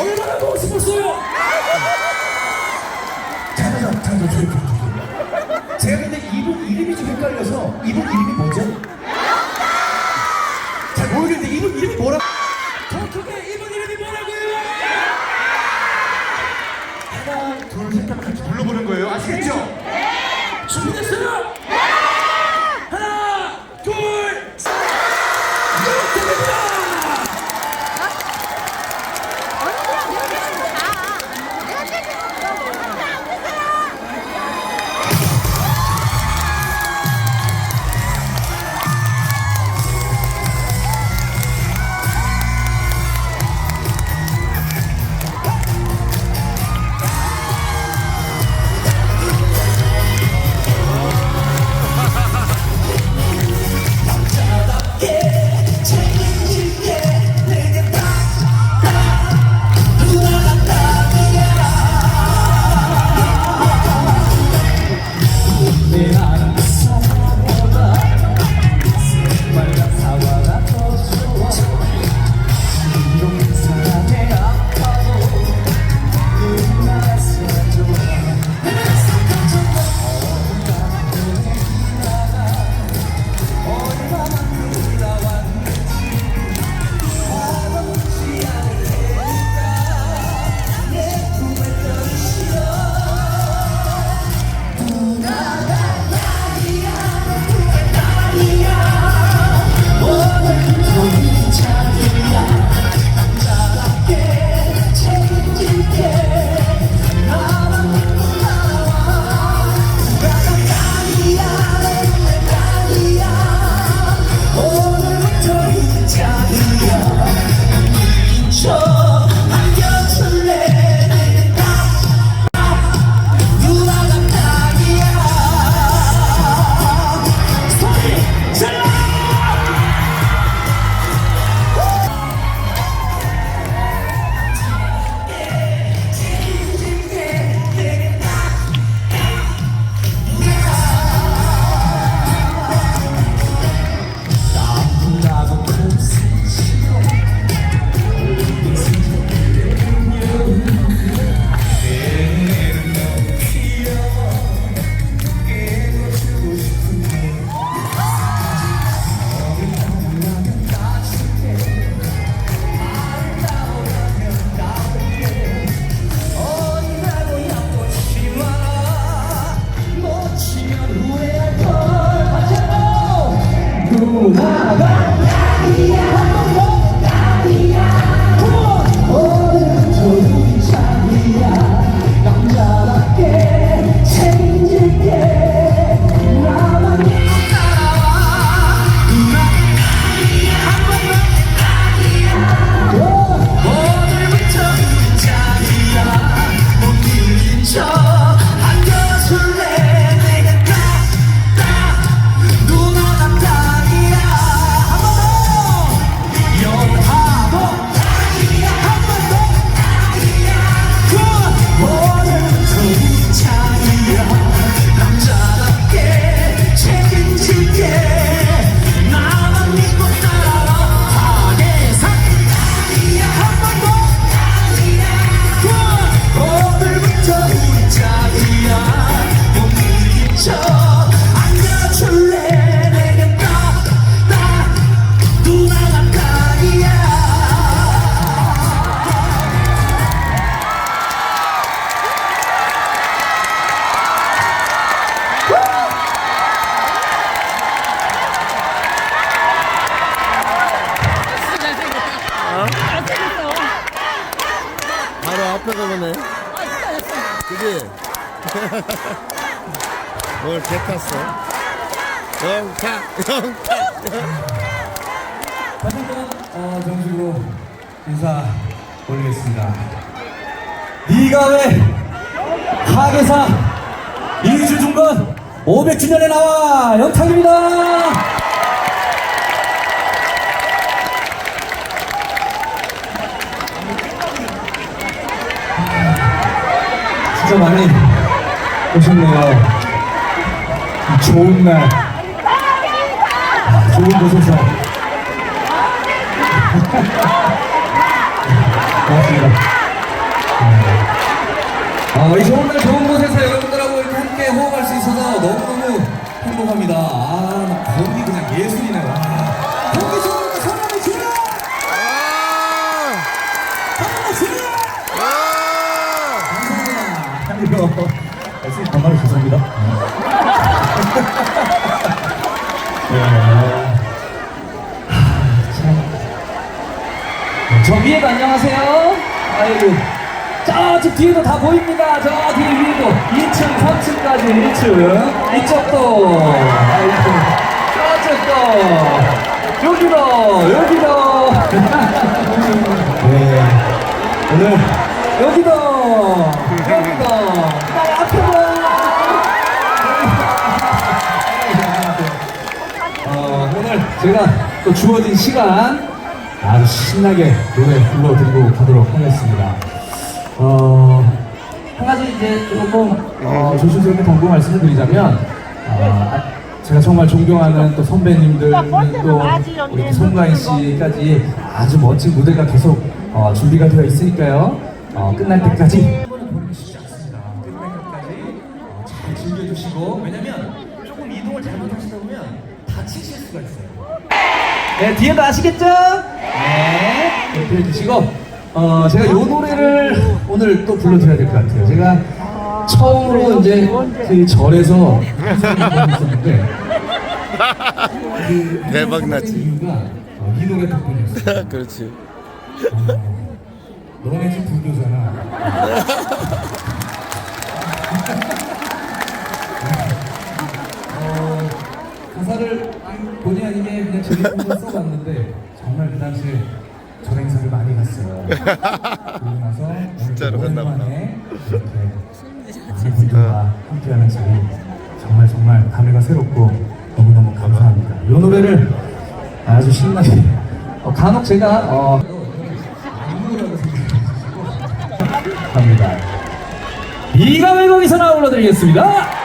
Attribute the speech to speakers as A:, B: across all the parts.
A: 얼마나 보고 싶었어요?
B: 잠깐만, 잠깐만, 조용히, 조용히. 제가 근데 이분 이름이 좀 헷갈려서 이분 이름이 뭐죠? 잘 모르겠는데 이분 이름이 뭐라?
A: 더 크게 이분 이름이 뭐라고요?
B: 하나, 둘, 셋 하면 같이 불러보는 거예요. 아시겠죠?
A: 준비됐어요?
C: 다시 한번 어, 정식으로 인사 올리겠습니다. 네가 왜 하계사 이주 중건 500주년에 나와 영탁입니다. 진짜 많이 오셨네요.
A: 이 좋은 날 아, 좋은 곳에서 고맙습니다. 네. 어, 이 좋은 날 좋은 곳에서 여러분들하고 이렇게 함께 호흡할 수 있어서 너무너무 행복합니다. 아, 막 공기 그냥 예술이네요. 아니요. 말씀 반말로 죄송합니다. 네. 저 위에도 안녕하세요. 아이고. 저저 뒤에도 다 보입니다. 저 뒤에 위에도 2층, 3층까지 1층. 이쪽도. 아이고. 저쪽도. 여기도. 여기도. 네. 오늘 여기도. 여기도. 어, 제가 또 주어진 시간 아주 신나게 노래 불러드리고 가도록 하겠습니다. 어, 한 가지 이제 조금 어, 조심스럽게 당부 말씀을 드리자면 어, 아, 제가 정말 존경하는 또 선배님들 또 우리 송가인 씨까지 아주 멋진 무대가 계속 어, 준비가 되어 있으니까요. 어, 끝날 때까지 때까지 어, 잘 즐겨주시고 왜냐면 조금 이동을 잘못하시다 보면 다치실 수가 있어요. 네, 뒤에도 아시겠죠? 네, 이렇게 해주시고 어, 제가 이 노래를 오늘 또 불러드려야 될 것 같아요. 제가 처음으로 이제 그 절에서 그
D: 대박.
A: 이유가 어, 이 노래 덕분이었어요.
D: 그렇지.
A: 어, 너네 집 불교잖아. 가사를 본의 아니게 그냥 제리품을 써봤는데 정말 그 당시에 절 행사를 많이 갔어요. 그러고 나서 오늘
D: 진짜로.
A: 오랜만에 이렇게 많은 분들과 함께하는 자리 정말 정말 감회가 새롭고 너무너무 감사합니다. 이 노래를 아주 신나게 어, 간혹 제가 어, 안무라고 생각하시고 합니다. 이가 외국에서 나 불러드리겠습니다.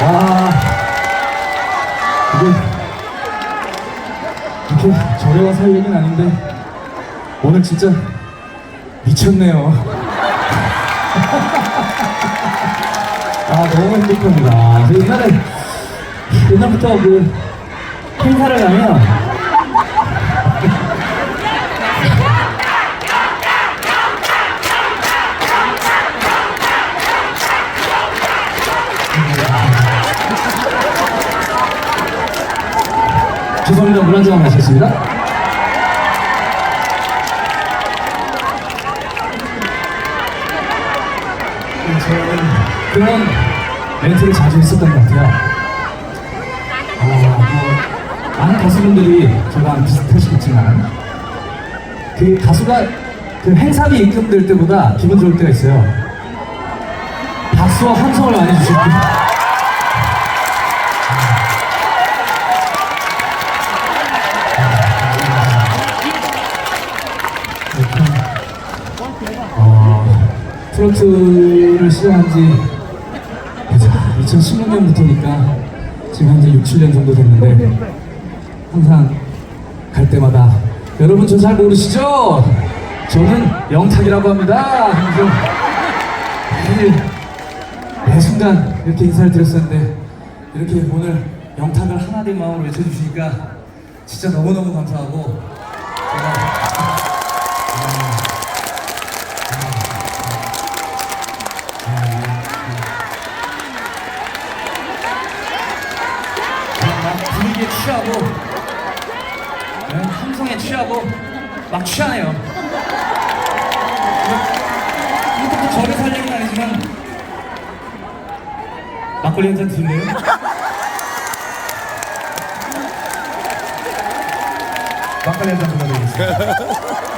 A: 아, 이게, 이렇게 저래 와서 할 얘기는 아닌데, 오늘 진짜 미쳤네요. 아, 너무 행복합니다. 아, 옛날에, 옛날부터 그 행사를 가면, 죄송합니다. 물 한 잔만 마시겠습니다. 네, 저는 그런 멘트를 자주 했었던 것 같아요. 아, 뭐, 많은 가수분들이 저랑 비슷하시겠지만, 그 가수가 그 행사비 입금될 때보다 기분 좋을 때가 있어요. 박수와 함성을 많이 주실 때. 트로트를 시작한 지 2016년부터니까 지금 현재 6, 7년 정도 됐는데 항상 갈 때마다 여러분 저 잘 모르시죠? 저는 영탁이라고 합니다. 항상 매일 매 순간 이렇게 인사를 드렸었는데 이렇게 오늘 영탁을 하나 된 마음으로 외쳐주시니까 진짜 너무너무 감사하고 취하고 네, 함성에 취하고 막 취하네요. 이것도 저를 살 얘기는 아니지만 막걸리 한잔 드실래요? 막걸리 한잔 부탁드리겠습니다.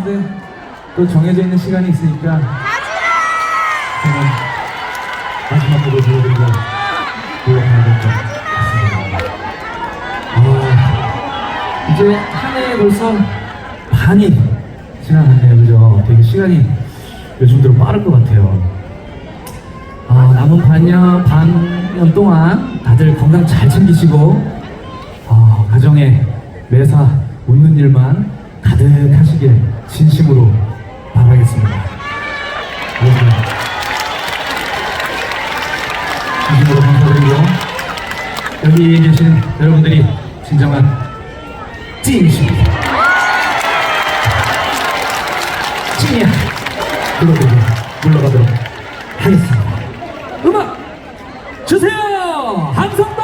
A: 싶은데 또 정해져 있는 시간이 있으니까 저는 마지막으로 보여드리고 올라가야 될것 같습니다. 아, 이제 한해 벌써 반이 지나갔네요, 그죠? 되게 시간이 요즘 들어 빠를 것 같아요. 아, 남은 반년, 반년 동안 다들 건강 잘 챙기시고, 어, 가정에 매사 웃는 일만 가득하시길 진심으로 바라겠습니다. 진심으로 감사드리고, 여기 계신 여러분들이 진정한 찐이십니다. 찐이야. 불러드리고 물러가도록 하겠습니다. 음악 주세요! 함성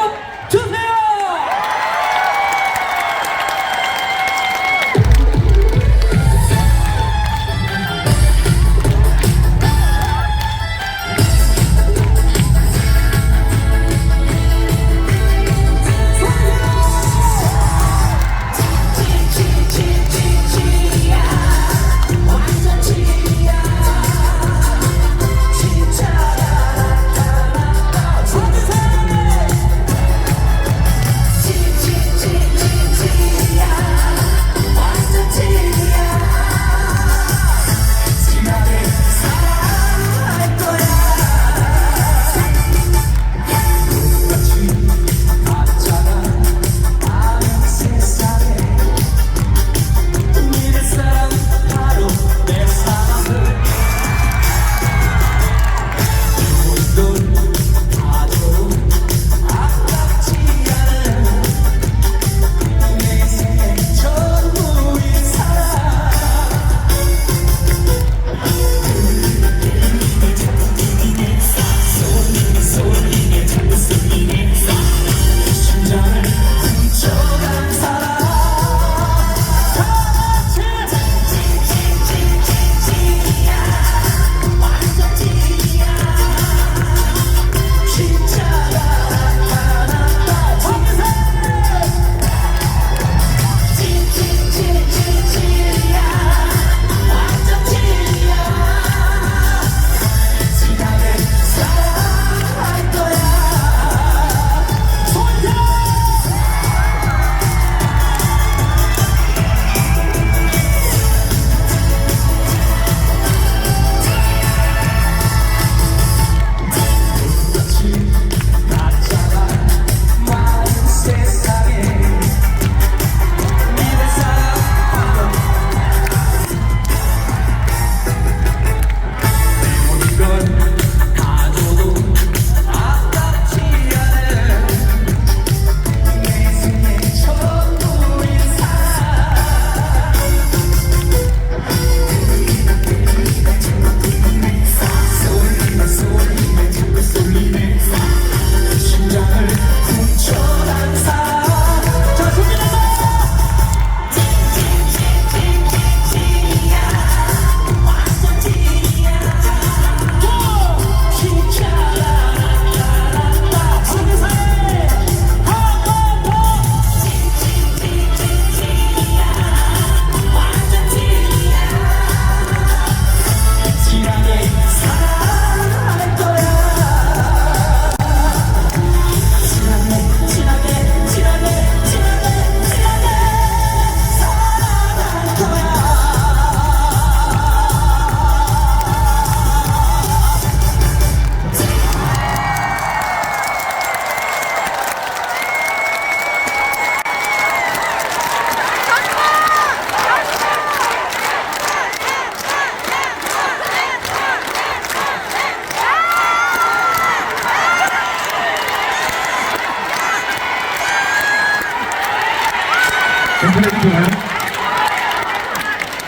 A: 괜찮으신가요?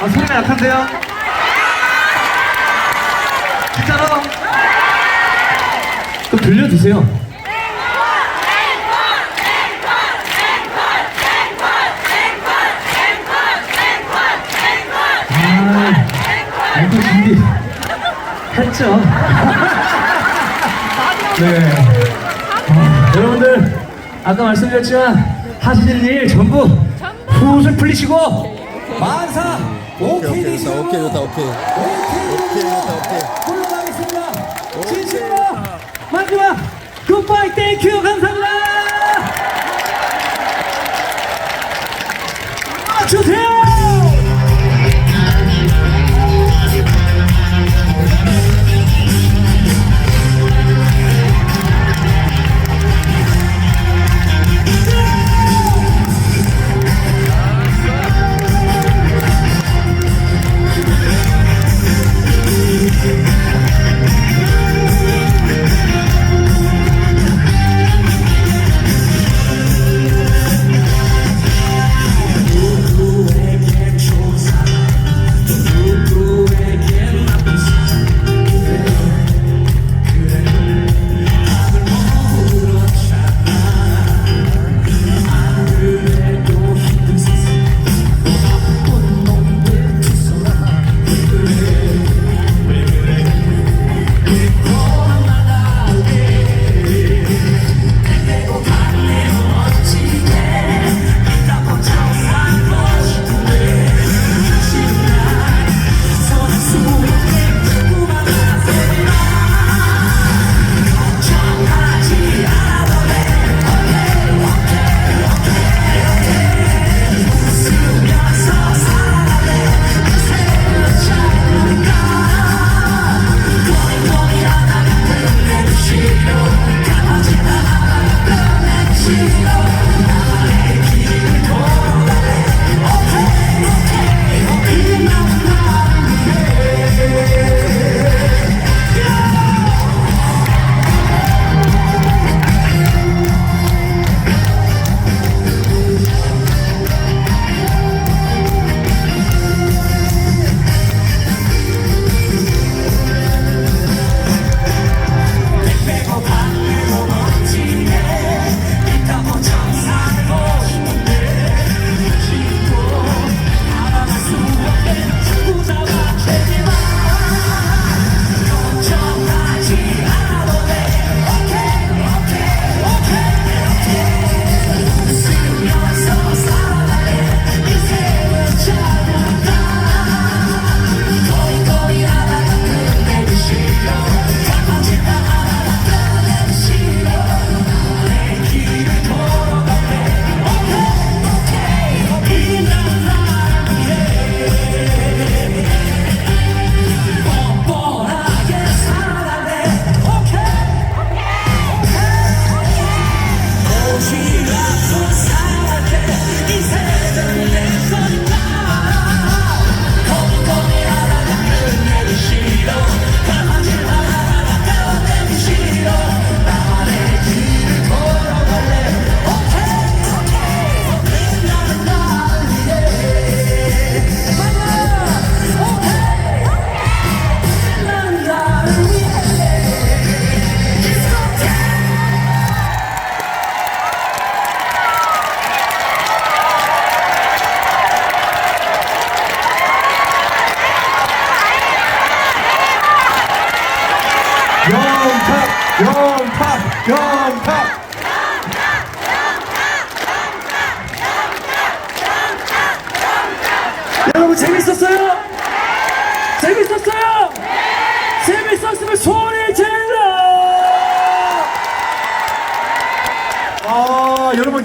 A: 아, 소리가 약한데요? 진짜로? 그럼 들려주세요. 아, 앵콜 준비 했죠. 네. 아, 여러분들 아까 말씀드렸지만 하실 일 전부 훌훌 풀리시고 만사 오케이
D: 오케이,
A: 되시고
D: 오케이, 좋다, 오케이.
A: 오케이
D: 좋다, 오케이.
A: 물러가겠습니다. 진심으로 마지막 굿바이 땡큐 감사합니다.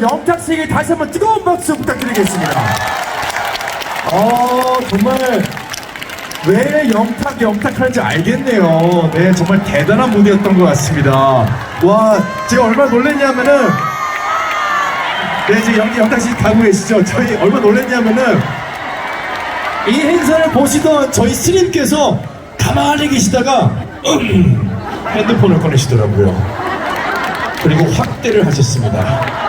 B: 영탁 씨에게 다시 한번 뜨거운 박수 부탁드리겠습니다. 어, 정말 왜 영탁 영탁 하는지 알겠네요. 네, 정말 대단한 무대였던 것 같습니다. 와, 제가 얼마나 놀랐냐면은 네, 이제 영, 영탁 씨 가고 계시죠? 저희 얼마나 놀랐냐면은 이 행사를 보시던 저희 스님께서 가만히 계시다가 음, 핸드폰을 꺼내시더라고요. 그리고 확대를 하셨습니다.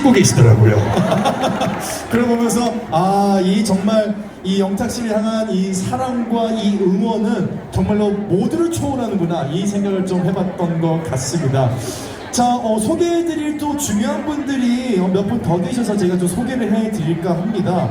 B: 찍고 계시더라고요. 그러고 보면서 아, 이 정말 이 영탁 씨를 향한 이 사랑과 이 응원은 정말로 모두를 초월하는구나 이 생각을 좀 해봤던 것 같습니다. 자, 어, 소개해드릴 또 중요한 분들이 몇 분 더 계셔서 제가 좀 소개를 해드릴까 합니다.